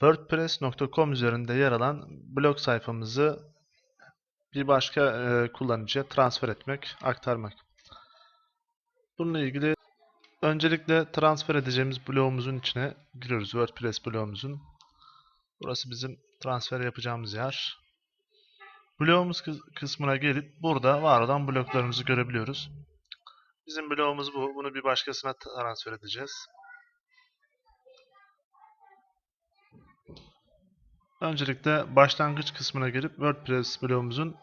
WordPress.com üzerinde yer alan blog sayfamızı bir başka e, kullanıcıya transfer etmek, aktarmak. Bununla ilgili öncelikle transfer edeceğimiz blogumuzun içine giriyoruz. WordPress blogumuzun. Burası bizim transfer yapacağımız yer. Blogumuz kıs- kısmına gelip burada var olan bloklarımızı görebiliyoruz. Bizim blogumuz bu. Bunu bir başkasına transfer edeceğiz. Öncelikle başlangıç kısmına gelip WordPress blogumuzun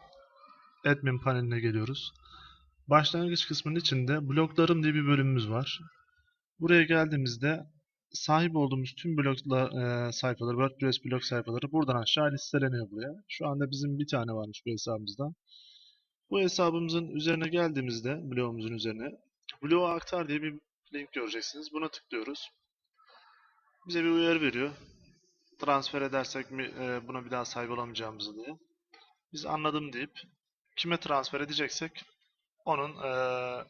admin paneline geliyoruz. Başlangıç kısmının içinde bloklarım diye bir bölümümüz var. Buraya geldiğimizde sahip olduğumuz tüm bloklar e, sayfaları, WordPress blog sayfaları buradan aşağı listeleniyor buraya. Şu anda bizim bir tane varmış bu hesabımızda. Bu hesabımızın üzerine geldiğimizde, blogumuzun üzerine, bloğa aktar diye bir link göreceksiniz. Buna tıklıyoruz. Bize bir uyarı veriyor. Transfer edersek mi e, buna bir daha sahip olamayacağımızı diye. Biz anladım deyip kime transfer edeceksek onun e,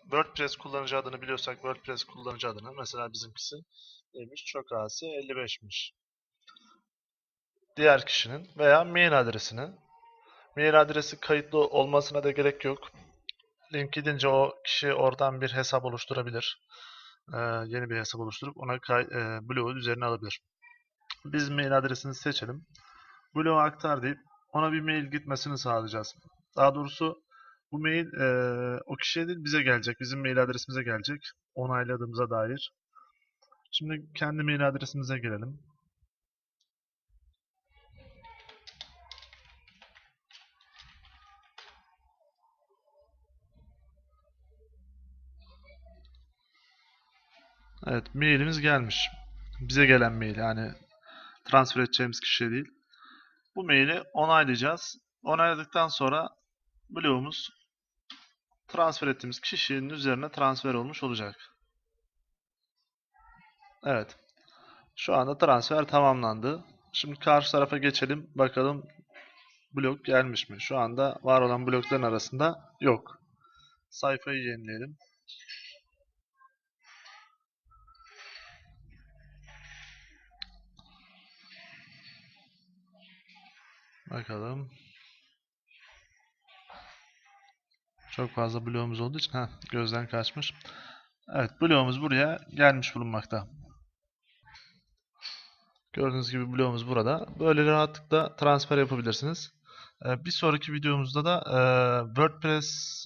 WordPress kullanıcı adını biliyorsak WordPress kullanıcı adını mesela bizimkisi neymiş? Çok asi 55'miş. Diğer kişinin veya mail adresini mail adresi kayıtlı olmasına da gerek yok. Link gidince o kişi oradan bir hesap oluşturabilir. Ee, yeni bir hesap oluşturup ona e, bloğu üzerine alabilir. Biz mail adresini seçelim. Bloğu aktar deyip ona bir mail gitmesini sağlayacağız. Daha doğrusu bu mail e, o kişiye değil bize gelecek. Bizim mail adresimize gelecek. Onayladığımıza dair. Şimdi kendi mail adresimize gelelim. Evet, mailimiz gelmiş. Bize gelen mail yani transfer edeceğimiz kişiye değil. Bu maili onaylayacağız. Onayladıktan sonra bloğumuz transfer ettiğimiz kişinin üzerine transfer olmuş olacak. Evet. Şu anda transfer tamamlandı. Şimdi karşı tarafa geçelim. Bakalım blok gelmiş mi? Şu anda var olan blokların arasında yok. Sayfayı yenileyelim. Bakalım. Çok fazla bloğumuz olduğu için heh, gözden kaçmış. Evet, bloğumuz buraya gelmiş bulunmakta. Gördüğünüz gibi bloğumuz burada. Böyle rahatlıkla transfer yapabilirsiniz. Ee, Bir sonraki videomuzda da e, WordPress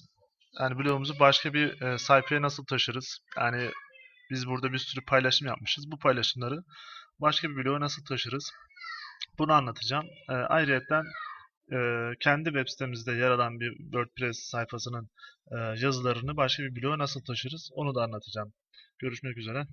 yani bloğumuzu başka bir e, sayfaya nasıl taşırız? Yani biz burada bir sürü paylaşım yapmışız. Bu paylaşımları başka bir bloğa nasıl taşırız? Bunu anlatacağım. Ee, ayrıyeten e, kendi web sitemizde yer alan bir WordPress sayfasının e, yazılarını başka bir bloğa nasıl taşırız onu da anlatacağım. Görüşmek üzere.